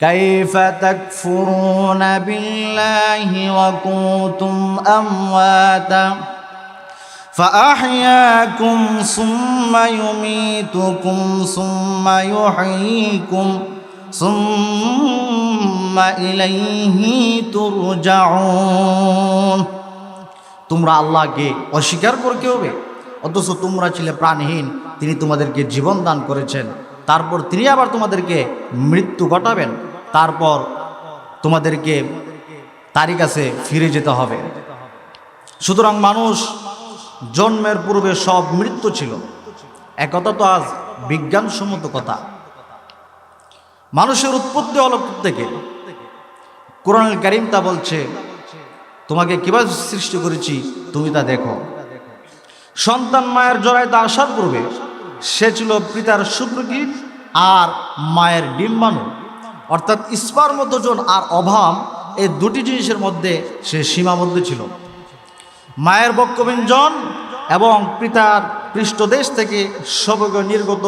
كيف تكفرون بالله وكنتم أمواتا فأحياكم ثم يميتكم ثم يحييكم ثم إليه ترجعون তোমরা আল্লাহকে অস্বীকার করতে হবে অথচ তোমরা ছিলে প্রাণহীন তিনি তোমাদেরকে জীবন দান করেছেন তারপর তিনি আবার তোমাদেরকে মৃত্যু ঘটাবেন। তারপর তোমাদেরকে তারই কাছে ফিরে যেতে হবে। সুতরাং মানুষ জন্মের পূর্বে সব মৃত্যু ছিল। একথা তো আজ বিজ্ঞানসম্মত কথা। মানুষের উৎপত্তি হলো থেকে কোরআন করিম তা বলছে, তোমাকে কীভাবে সৃষ্টি করেছি তুমি তা দেখো। সন্তান মায়ের জড়ায় তা আসার পূর্বে সে ছিল পিতার শুক্রকীট আর মায়ের ডিম্বাণু অর্থাৎ স্পার্মতোজন আর অভাব এই দুটি জিনিসের মধ্যে সে সীমাবদ্ধ ছিল মায়ের বক্ষবিঞ্জন এবং পিতার পৃষ্ঠদেশ থেকে সবকে নির্গত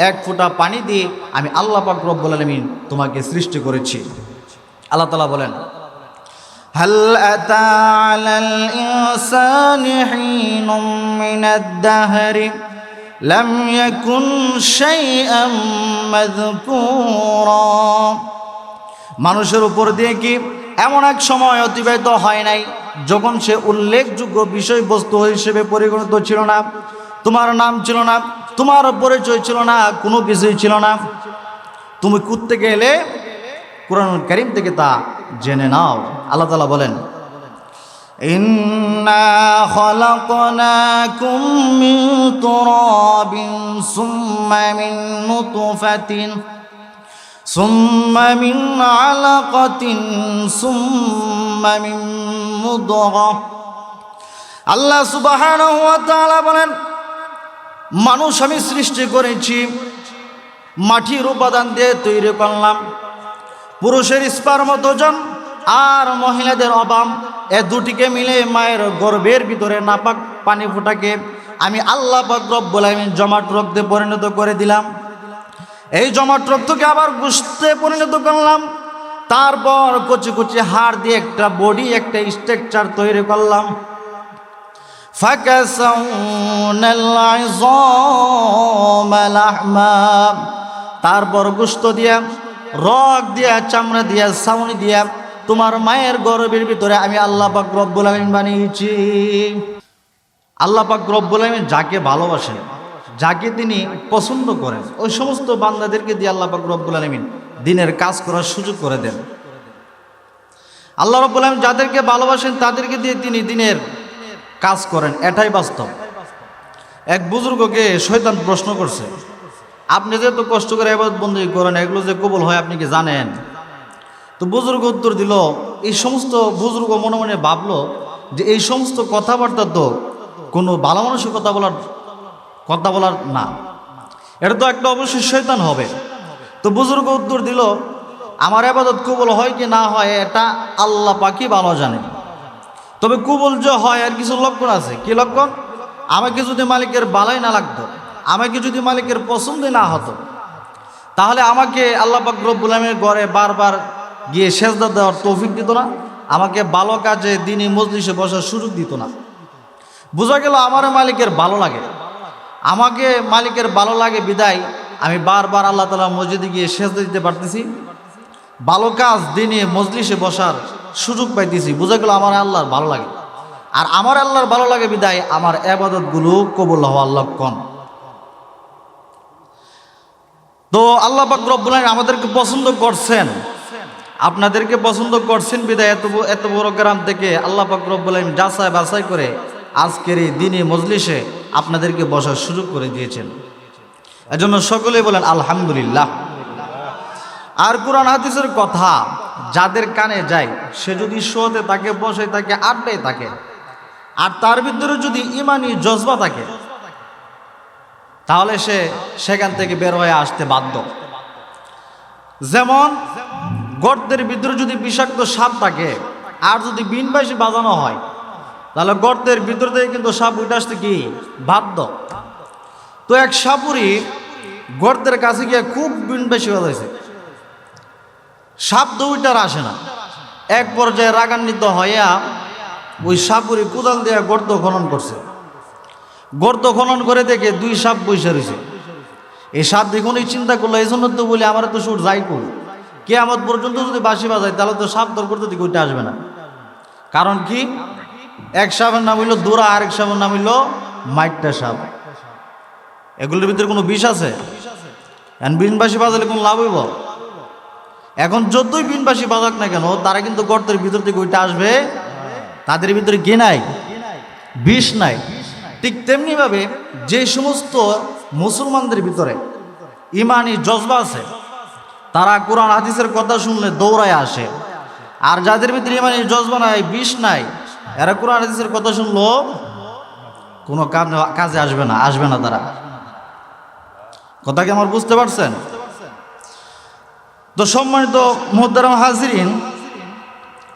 এক ফোঁটা পানি দিয়ে আমি আল্লাহ পাক রব্বুল আলমিন তোমাকে সৃষ্টি করেছি আল্লাহ তালা বলেন هل أتى على الإنسان حين من الدهر لم يكن شيئا مذكورا মানুষের উপর দিয়ে কি এমন এক সময় অতিবাহিত হয় নাই যখন সে উল্লেখযোগ্য বিষয়বস্তু হিসেবে পরিগণিত ছিল না তোমার নাম ছিল না তোমার পরিচয় ছিল না কোনো কিছুই ছিল না তুমি কুত্তে গেলে কোরআন করিম থেকে তা জেনে নাও আল্লাহ তালা বলেন إنا خلقناكم من تراب ثم من نطفة ثم من علقة ثم من مضغة আল্লাহ সুবহানাহু ওয়া তাআলা বলেন মানুষ আমি সৃষ্টি করেছি মাটির উপাদান দিয়ে তৈরি করলাম পুরুষের স্পার্মতোজন আর মহিলাদের অবাম এ দুটিকে মিলে মায়ের গর্ভের ভিতরে নাপাক পানি ফুটাকে আমি আল্লাহ পদ্রব বলে আমি জমাট রক্তে পরিণত করে দিলাম। এই জমাট রক্তকে আবার গুস্তে পরিণত করলাম। তারপর কচি কচি হাড় দিয়ে একটা বডি, একটা স্ট্রাকচার তৈরি করলাম। তারপর গুস্ত দিয়া রক দিয়া, চামড়া দিয়া সাউনি দিয়া তোমার মায়ের গর্বের ভিতরে আমি আল্লাহ পাক রব্বুল আলমিন বানিয়েছি। আল্লাহ পাক রব্বুল আলমিন যাকে ভালোবাসেন, যাকে তিনি পছন্দ করেন, ওই সমস্ত বান্দাদেরকে দিয়ে আল্লাহ পাক রব্বুল আলমিন দিনের কাজ করার সুযোগ করে দেন। আল্লাহ রব্বুল আলমিন যাদেরকে ভালোবাসেন, তাদেরকে দিয়ে তিনি দিনের কাজ করেন। এটাই বাস্তব। এক বুজুর্গকে শয়তান প্রশ্ন করছে, আপনি যে কষ্ট করে এবার বন্দি করেন, এগুলো যে কবল হয় আপনি কি জানেন? তো বুজুর্গ উত্তর দিল, এই সমস্ত বুজুর্গ মনে মনে ভাবলো যে এই সমস্ত কথাবার্তা তো কোনো ভালো মানুষের কথা বলার কথা বলার না। এটা তো একটা অবশ্যই শৈতান হবে। তো বুজুর্গ উত্তর দিল, আমার আবাদত কবল হয় কি না হয় এটা আল্লাহ পাকি ভালো জানে। তবে কুবল যে হয় আর কিছু লক্ষণ আছে। কি লক্ষণ? আমাকে যদি মালিকের বালাই না লাগতো, আমাকে যদি মালিকের পছন্দ না হতো, তাহলে আমাকে আল্লাহ পাক রব্বুল আলমের ঘরে বারবার গিয়ে সেজদা দেওয়ার তৌফিক দিত না, আমাকে ভালো কাজে দিনই মজলিসে বসার সুযোগ দিত না। বোঝা গেল আমার মালিকের ভালো লাগে। আমাকে মালিকের ভালো লাগে বিদায়, আমি বারবার আল্লাহ তালা মসজিদে গিয়ে সেজদা দিতে পারতেছি। ভালো কাজ দিনে মজলিসে বসার সুযোগ পাইতেছি। বোঝা গেল আমার আল্লাহর ভালো লাগে। আর আমার আল্লাহর ভালো লাগে বিদায়, আমার আবাদতগুলো কবুল হওয়ার লক্ষণ তো আল্লাহ পাক আমাদেরকে পছন্দ করছেন। আপনাদেরকে পছন্দ করছেন বিদায় এত এত বড় গ্রাম থেকে আল্লাহ পাক রব্বুল আলামিন যাচাই বাছাই করে আজকের এই দিনে মজলিসে আপনাদেরকে বসার সুযোগ করে দিয়েছেন। এজন্য সকলে বলেন, আলহামদুলিল্লাহ। আর কোরআন হাদিসের কথা যাদের কানে যায়, সে যদি শোতে তাকে বসে তাকে আড্ডায় থাকে, আর তার ভিতরে যদি ইমানি জজবা থাকে, তাহলে সে সেখান থেকে বের হয়ে আসতে বাধ্য। যেমন গর্তের ভিতরে যদি বিষাক্ত সাপ থাকে, আর যদি বিন বিনবাসী বাজানো হয়, তাহলে গর্তের ভিতর থেকে কিন্তু সাপ উঠে আসতে কি? বাধ্য। তো এক সাপুরি গর্তের কাছে গিয়ে খুব বিন বিনবাসী বাজাইছে সাপ দুইটার আসে না। এক পর্যায়ে রাগান্বিত হইয়া ওই সাপুরি কোদাল দিয়ে গর্ত খনন করছে। গর্ত খনন করে দেখে দুই সাপ রয়েছে। এই সাপ দেখুন এই চিন্তা করল এই জন্য তো বলি আমার তো সুর যাই করি? কেয়ামত পর্যন্ত যদি বাঁশি বাজায়, তাহলে তো সাপ দর করতে দিকে ওইটা আসবে না। কারণ কি? এক সাপের নাম হইল দোরা আরেক সাপের নাম হইল মাইটটা সাপ। এগুলোর ভিতরে কোনো বিষ আছে? বিনবাসী বাজালে কোনো লাভ হইব? এখন যতই বিনবাসী বাজাক না কেন, তারা কিন্তু গর্তের ভিতর থেকে ওইটা আসবে। তাদের ভিতরে কে নাই, বিষ নাই। ঠিক তেমনিভাবে যে সমস্ত মুসলমানদের ভিতরে ইমানি জজবা আছে তারা কোরআন হাদিসের কথা শুনলে দৌড়ায় আসে। আর যাদের ভিতরে মানে জজবা নাই, বিষ নাই, এরা কোরআন হাদিসের কথা শুনলো, কোনো কাজে আসবে না আসবে না তারা। কথা কি আমার বুঝতে পারছেন? তো সম্মানিত মোহতারাম হাজিরিন,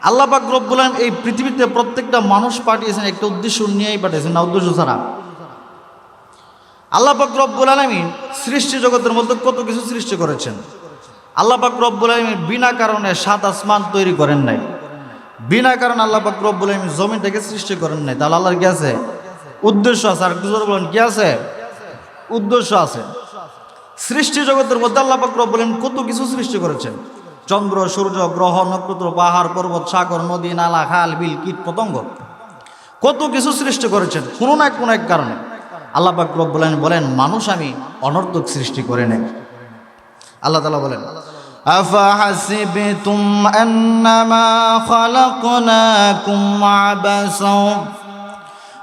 আল্লাহ পাক আলামিন এই পৃথিবীতে প্রত্যেকটা মানুষ পাঠিয়েছেন, একটা উদ্দেশ্য নিয়েই পাঠিয়েছেন, না উদ্দেশ্য ছাড়া। আল্লাহ পাক রব্বুল আলমিন সৃষ্টি জগতের মধ্যে কত কিছু সৃষ্টি করেছেন। আল্লাহ পাক রব্বুল আলমিন বিনা কারণে সাত আসমান তৈরি করেন নাই। বিনা কারণে আল্লাহ পাক রব্বুল আলমিন জমিনটাকে সৃষ্টি করেন নাই। তাহলে আল্লাহর কি আছে? উদ্দেশ্য আছে। আর কিছু বলেন, কি আছে? উদ্দেশ্য আছে। সৃষ্টি জগতের মধ্যে আল্লাহ রব্বুল আলামিন কত কিছু সৃষ্টি করেছেন? চন্দ্র, সূর্য, গ্রহ, নক্ষত্র, পাহাড়, পর্বত, সাগর, নদী, নালা, খাল, বিল, কীট, পতঙ্গ। কত কিছু সৃষ্টি করেছেন, কোনো না কোনো এক কারণে। আল্লাহ রব্বুল আলামিন বলেন, মানুষ আমি অনর্থক সৃষ্টি করে নেই। আল্লাহ তাআলা বলেন أفحسبتم أنما خلقناكم عبثا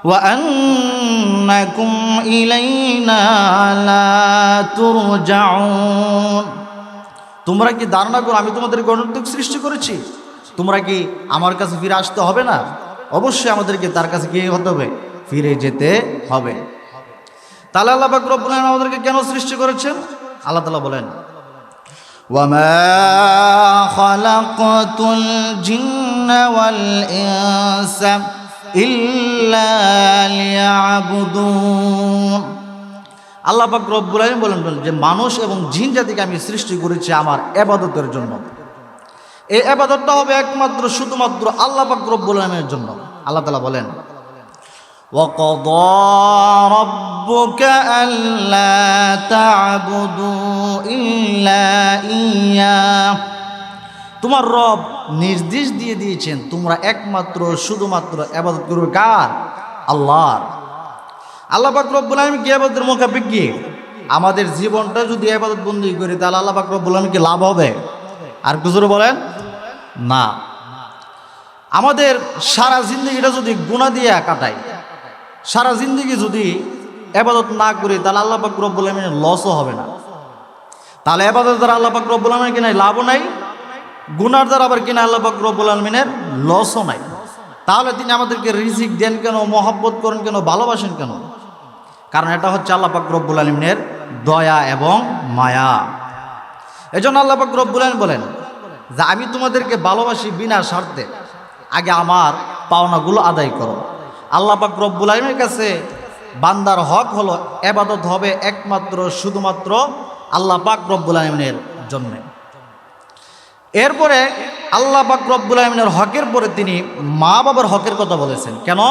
وأنكم إلينا لا ترجعون তোমরা কি ধারণা করো আমি তোমাদের গণতক সৃষ্টি করেছি তোমরা কি আমার কাছে ফিরে আসতে হবে না অবশ্যই আমাদেরকে তার কাছে কি হতে হবে ফিরে যেতে হবে তাহলে আল্লাহ পাক রব্বুল আলামিন আমাদেরকে কেন সৃষ্টি করেছেন আল্লাহ তাআলা বলেন وما خلقت الجن والإنس إلا ليعبدون আল্লাহ পাক রব্বুল আলামিন বলেন যে মানুষ এবং জিন জাতিকে আমি সৃষ্টি করেছি আমার এবাদতের জন্য এই এবাদতটা হবে একমাত্র শুধুমাত্র আল্লাহ পাক রব্বুল আলামিনের জন্য আল্লাহ তাআলা বলেন وقضى ربك ألا تعبدوا إلا إياه তোমার রব নির্দেশ দিয়ে দিয়েছেন তোমরা একমাত্র শুধুমাত্র আবাদত করবে কার আল্লাহর আল্লাহ পাক রব্বুল আলামিন কি আবাদতের মোকাবিক কি আমাদের জীবনটা যদি আবাদত বন্দি করি তাহলে আল্লাহ পাক রব্বুল আলামিন কি লাভ হবে আর কিছু বলেন না আমাদের সারা জিন্দগিটা যদি গুণা দিয়ে কাটাই সারা জিন্দগি যদি এবাদত না করি, তাহলে আল্লাহ পাক আলমিনের লসও হবে না। তাহলে আবাদত দ্বারা আল্লাহ পাক রব্বুল আলমিনের কিনা লাভও নাই, গুনার দ্বারা আবার কিনা আল্লাহ পাক আলমিনের লসও নাই। তাহলে তিনি আমাদেরকে রিজিক দেন কেন, মহব্বত করেন কেন, ভালোবাসেন কেন? কারণ এটা হচ্ছে আল্লাহ পাক আলমিনের দয়া এবং মায়া। এজন্য আল্লাহ পাক আলমিন বলেন যে, আমি তোমাদেরকে ভালোবাসি বিনা স্বার্থে। আগে আমার পাওনাগুলো আদায় করো। আল্লাহ পাক রব্বুল আলমের কাছে বান্দার হক হলো এবাদত হবে একমাত্র, শুধুমাত্র আল্লাহ পাক রব্বুল আলমিনের জন্যে। এরপরে আল্লাহ পাক রব্বুল আলমিনের হকের পরে তিনি মা বাবার হকের কথা বলেছেন। কেন?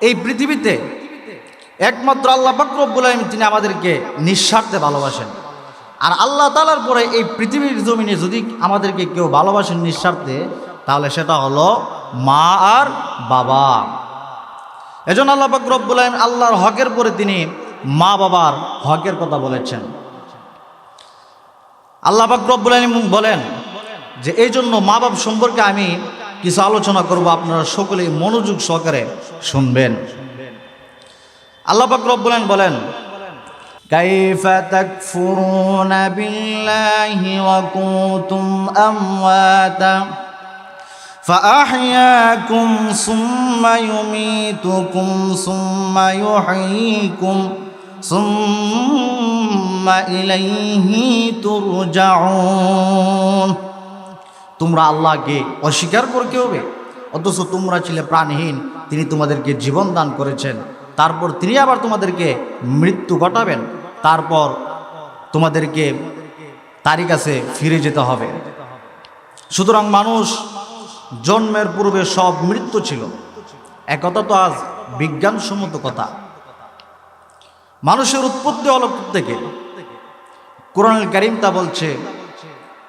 এই পৃথিবীতে একমাত্র আল্লাহ পাক রব্বুল আলমিন তিনি আমাদেরকে নিঃস্বার্থে ভালোবাসেন। আর আল্লাহ তালার পরে এই পৃথিবীর জমিনে যদি আমাদেরকে কেউ ভালোবাসেন নিঃস্বার্থে, তাহলে সেটা হলো মা আর বাবা। এজন্য আল্লাহ পাক রব্বুল আলামিন আল্লাহর হকের পরে তিনি মা বাবার হকের কথা বলেছেন আল্লাহ পাক রব্বুল আলামিন বলেন যে এই জন্য মা বাপ সম্পর্কে আমি কিছু আলোচনা করব আপনারা সকলেই মনোযোগ সহকারে শুনবেন আল্লাহ পাক রব্বুল আলামিন বলেন كيف تكفرون بالله وكنتم أمواتا فأحياكم ثم يميتكم ثم يحييكم ثم إليه ترجعون তোমরা আল্লাহকে অস্বীকার করতে হবে অথচ তোমরা ছিলে প্রাণহীন তিনি তোমাদেরকে জীবন দান করেছেন তারপর তিনি আবার তোমাদেরকে মৃত্যু ঘটাবেন তারপর তোমাদেরকে তারই কাছে ফিরে যেতে হবে সুতরাং মানুষ জন্মের পূর্বে সব মৃত্যু ছিল। একথা তো আজ বিজ্ঞানসম্মত কথা। মানুষের উৎপত্তি হলো থেকে কোরআন করিম তা বলছে,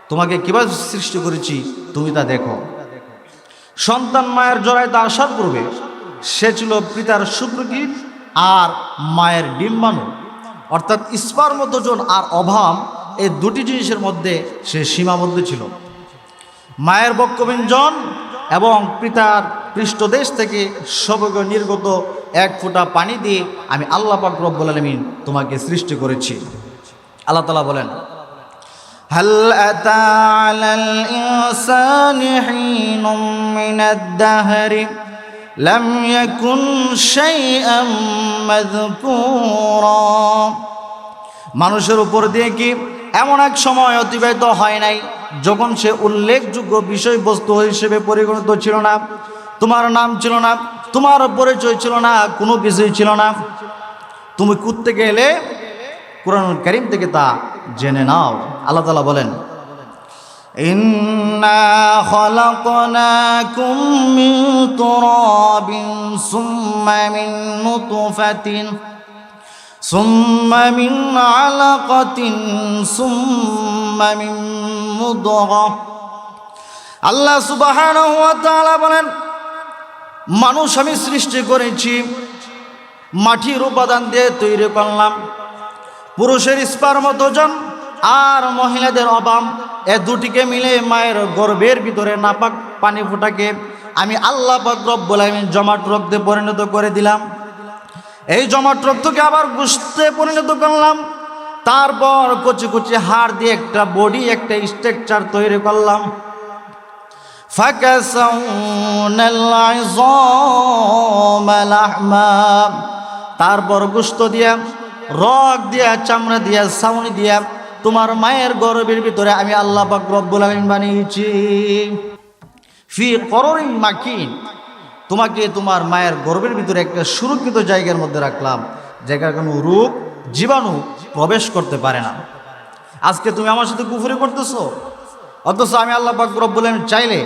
তোমাকে কীভাবে সৃষ্টি করেছি তুমি তা দেখো। সন্তান মায়ের জড়ায় তা আসার পূর্বে সে ছিল পিতার শুক্রকীট আর মায়ের ডিম্বাণু। অর্থাৎ স্পার্মতোজন আর অভাব এই দুটি জিনিসের মধ্যে সে সীমাবদ্ধ ছিল। মায়ের বক্ষবিঞ্জন এবং পিতার পৃষ্ঠদেশ থেকে সবকে নির্গত এক ফোঁটা পানি দিয়ে আমি আল্লাহ পাক রব্বুল আলমিন তোমাকে সৃষ্টি করেছি আল্লাহ তালা বলেন هل أتى على الإنسان حين من الدهر لم يكن شيئا مذكورا মানুষের উপর দিয়ে কি এমন এক সময় অতিবাহিত হয় নাই যখন সে উল্লেখযোগ্য বিষয়বস্তু হিসেবে পরিগণিত ছিল না তোমার নাম ছিল না তোমার পরিচয় ছিল না কোনো কিছুই ছিল না তুমি কুত্তে গেলে কোরআন করিম থেকে তা জেনে নাও আল্লাহ তালা বলেন إنا خلقناكم من تراب ثم من نطفة ثم من علقة ثم من مضغة আল্লাহ সুবাহ বলেন মানুষ আমি সৃষ্টি করেছি মাটির উপাদান দিয়ে তৈরি করলাম পুরুষের স্পার্মতোজন আর মহিলাদের অবাম এ দুটিকে মিলে মায়ের গর্ভের ভিতরে নাপাক পানি ফোটাকে আমি আল্লাহ পাক রব্বুল আলামিন জমাট রক্তে পরিণত করে দিলাম এই জমাট রক্তকে আবার গুছতে পরিণত করলাম। তারপর কচি কচি হাড় দিয়ে একটা বডি, একটা স্ট্রাকচার তৈরি করলাম। তারপর গুস্ত দিয়ে রক দিয়ে, চামড়া দিয়ে সাউনি দিয়া তোমার মায়ের গরবের ভিতরে আমি আল্লাহ পাক রব্বুল আলমিন বানিয়েছি। ফি করি মাকিন। তোমাকে তোমার মায়ের গর্বের ভিতরে একটা সুরক্ষিত জায়গার মধ্যে রাখলাম জায়গার কোনো রূপ জীবাণু প্রবেশ করতে পারে না। আজকে তুমি আমার সাথে কুফুরি করতেছো, অথচ আমি আল্লাহ আলামিন চাইলে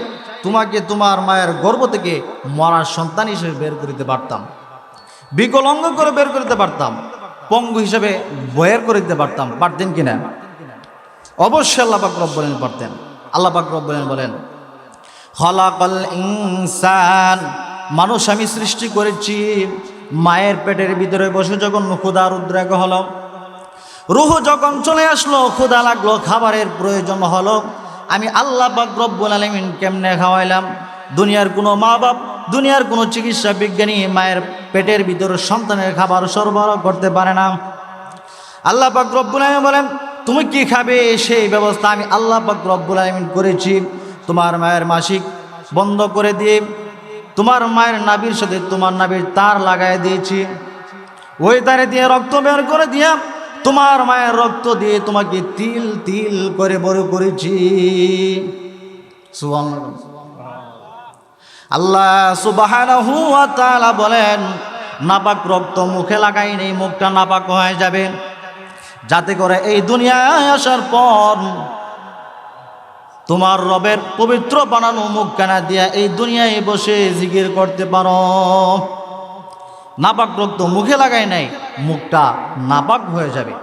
তোমাকে তোমার মায়ের গর্ভ থেকে মরার সন্তান হিসেবে বের করে দিতে পারতাম বিকলঙ্গ করে বের করে দিতে পারতাম, পঙ্গু হিসেবে বয়ের করে দিতে পারতাম, পারতেন কিনা অবশ্যই আল্লাহ পাক আলামিন পারতেন। আল্লাহ পাক আলামিন বলেন, খলাকল ইনসান মানুষ আমি সৃষ্টি করেছি, মায়ের পেটের ভিতরে বসে যখন ক্ষুদার উদ্রেক হলো, রুহ যখন চলে আসলো ক্ষুদা লাগল, খাবারের প্রয়োজন হলো, আমি আল্লাহ পাক রব্বুল আলামিন কেমনে খাওয়াইলাম? দুনিয়ার কোনো মা বাপ দুনিয়ার কোনো চিকিৎসা বিজ্ঞানী মায়ের পেটের ভিতরে সন্তানের খাবার সরবরাহ করতে পারে না। আল্লাহ পাক রব্বুল আলামিন বলেন, তুমি কি খাবে? সেই ব্যবস্থা আমি আল্লাহ পাক রব্বুল আলামিন করেছি। তোমার মায়ের মাসিক বন্ধ করে দিয়ে তোমার মায়ের নাবির সাথে তোমার নাবির তার লাগাই দিয়েছি। ওই তারে দিয়ে রক্ত বের করে দিয়া তোমার মায়ের রক্ত দিয়ে তোমাকে তিল তিল করে বড় করেছি। আল্লাহ তাআলা বলেন, নাপাক রক্ত মুখে লাগাই নেই, মুখটা নাপাক হয়ে যাবে। যাতে করে এই দুনিয়ায় আসার পর তোমার রবের পবিত্র বানানো মুখ কানা দিয়া এই দুনিয়ায় বসে জিকির করতে পারো। নাপাক রক্ত মুখে লাগাই নাই, মুখটা নাপাক হয়ে যাবে।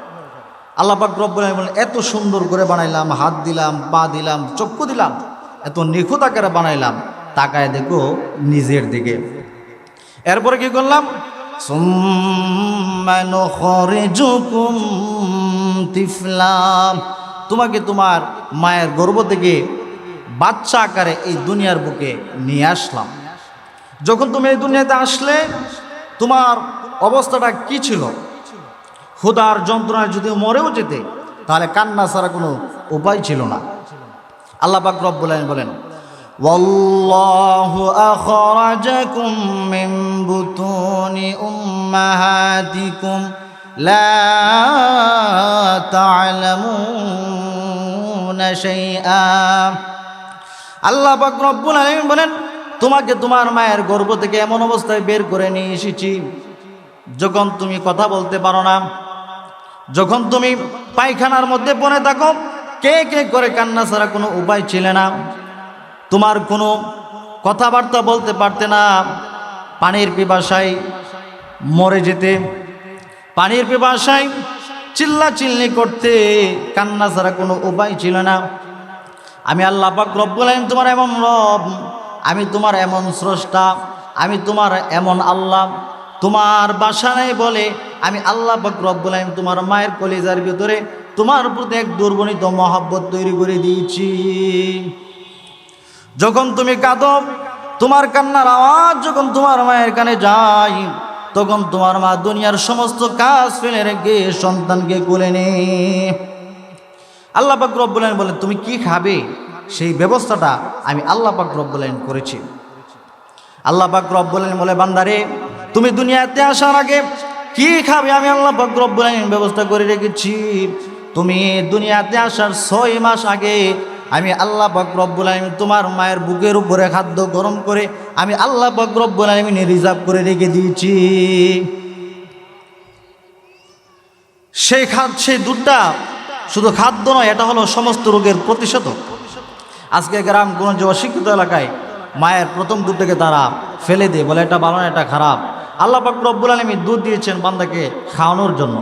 আল্লাহ পাক রব্বুল বলেন, এত সুন্দর করে বানাইলাম, হাত দিলাম, পা দিলাম, চক্ষু দিলাম, এত নিখুঁত আকারে বানাইলাম, তাকায় দেখো নিজের দিকে। এরপরে কি করলাম? সুম্মা নুখরিজুকুম তিফলাম। তোমাকে তোমার মায়ের গর্ভ থেকে বাচ্চা আকারে এই দুনিয়ার বুকে নিয়ে আসলাম যখন তুমি এই দুনিয়াতে আসলে তোমার অবস্থাটা কি ছিল ক্ষুধার যন্ত্রণায় যদি মরেও যেতে তাহলে কান্না ছাড়া কোনো উপায় ছিল না আল্লাহ পাক রব্বুল আলামিন বলেন والله أخرجكم من بطون أمهاتكم لا تعلمون শাইআ। আল্লাহ পাক রব্বুল আলামিন বলেন, তোমাকে তোমার মায়ের গর্ভ থেকে এমন অবস্থায় বের করে নিয়ে এসেছি, যখন তুমি কথা বলতে পারো না। যখন তুমি পায়খানার মধ্যে পড়ে থাকো, কে কে করে কান্না ছাড়া কোনো উপায় ছিল না। তোমার কোনো কথাবার্তা বলতে পারতে না। পানির পিপাসায় মরে যেতে, পানির পিপাসায় চিল্লা চিল্লি করতে কান্না ছাড়া কোনো উপায় ছিল না। আমি আল্লাহ পাক রব্বুল আলামিন তোমার এমন রব, আমি তোমার এমন স্রষ্টা, আমি তোমার এমন আল্লাহ। তোমার বাসা নেই বলে আমি আল্লাহ পাক রব্বুল আলামিন তোমার মায়ের কলিজার ভিতরে তোমার প্রতি এক দুর্বণিত মহব্বত তৈরি করে দিয়েছি। যখন তুমি কাঁদো, তোমার কান্নার আওয়াজ যখন তোমার মায়ের কানে যায় তখন তোমার মা দুনিয়ার সমস্ত কাজ ফেলে রেখে সন্তানকে কোলে নে। আল্লাহ পাক আলামিন বলেন, তুমি কি খাবে? সেই ব্যবস্থাটা আমি আল্লাহ পাক আলামিন করেছি। আল্লাহ পাক আলামিন বলে, বান্দারে, তুমি দুনিয়াতে আসার আগে কি খাবে? আমি আল্লাহ পাক আলামিন ব্যবস্থা করে রেখেছি। তুমি দুনিয়াতে আসার ছয় মাস আগে আমি আল্লাহ পাক রব্বুল আলামিন তোমার মায়ের বুকের উপরে খাদ্য গরম করে আমি আল্লাহ পাক রব্বুল আলামিন রিজার্ভ করে রেখে দিয়েছি। সেই খাদ, সেই দুধটা শুধু খাদ্য নয়, এটা হলো সমস্ত রোগের প্রতিষেধক। আজকে গ্রাম গ্রামগঞ্জ অশিক্ষিত এলাকায় মায়ের প্রথম দুধটাকে তারা ফেলে দেয়, বলে এটা ভালো না, এটা খারাপ। আল্লাহ পাক আলমী দুধ দিয়েছেন বান্দাকে খাওয়ানোর জন্য।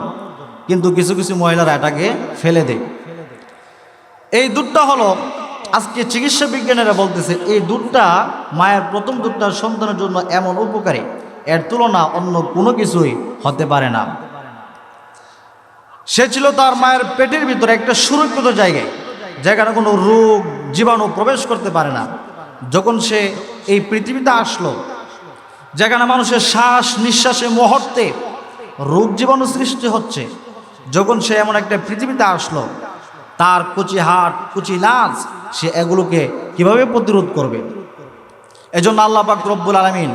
কিন্তু কিছু কিছু মহিলারা এটাকে ফেলে দেয়। এই দুধটা হলো, আজকে চিকিৎসা বিজ্ঞানীরা বলতেছে, এই দুধটা মায়ের প্রথম দুধটা সন্তানের জন্য এমন উপকারী। এর তুলনা অন্য কোনো কিছুই হতে পারে না। সে ছিল তার মায়ের পেটের ভিতরে একটা সুরক্ষিত জায়গায় যেখানে কোনো রোগ, জীবাণু প্রবেশ করতে পারে না। যখন সে এই পৃথিবীতে আসলো, যেখানে মানুষের শ্বাস নিঃশ্বাসে মুহূর্তে রোগ জীবাণু সৃষ্টি হচ্ছে, যখন সে এমন একটা পৃথিবীতে আসলো তার কুচি হাট কুচি লাজ, সে এগুলোকে কীভাবে প্রতিরোধ করবে? এজন্য আল্লাহ পাক রব্বুল আলমিন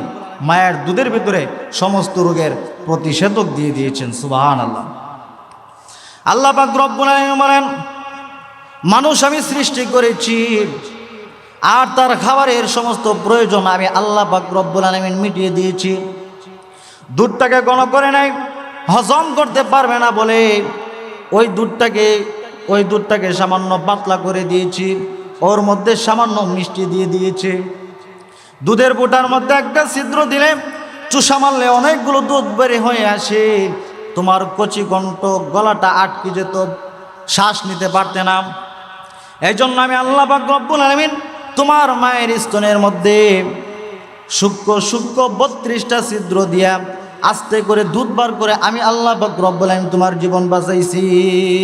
মায়ের দুধের ভিতরে সমস্ত রোগের প্রতিষেধক দিয়ে দিয়েছেন সুবাহান আল্লাহ আল্লাহ পাক রব্বুল আলামিন বলেন, মানুষ আমি সৃষ্টি করেছি আর তার খাবারের সমস্ত প্রয়োজন আমি আল্লাহ পাক রব্বুল আলামিন মিটিয়ে দিয়েছি। দুধটাকে গণ করে নাই, হজম করতে পারবে না বলে ওই দুধটাকে ওই দুধটাকে সামান্য পাতলা করে দিয়েছি। ওর মধ্যে সামান্য মিষ্টি দিয়ে দিয়েছে। দুধের বোটার মধ্যে একটা ছিদ্র দিলে চুষা মারলে অনেকগুলো দুধ বেড়ে হয়ে আসে। তোমার কচি কণ্ঠ গলাটা আটকে যেত, শ্বাস নিতে পারতে না। এই জন্য আমি আল্লাহ রব্বুল আলমিন তোমার মায়ের স্তনের মধ্যে সূক্ষ্ম সূক্ষ্ম বত্রিশটা ছিদ্র দিয়া আস্তে করে দুধ বার করে আমি আল্লাহ রব্বুল আলমিন তোমার জীবন বাঁচাইছি।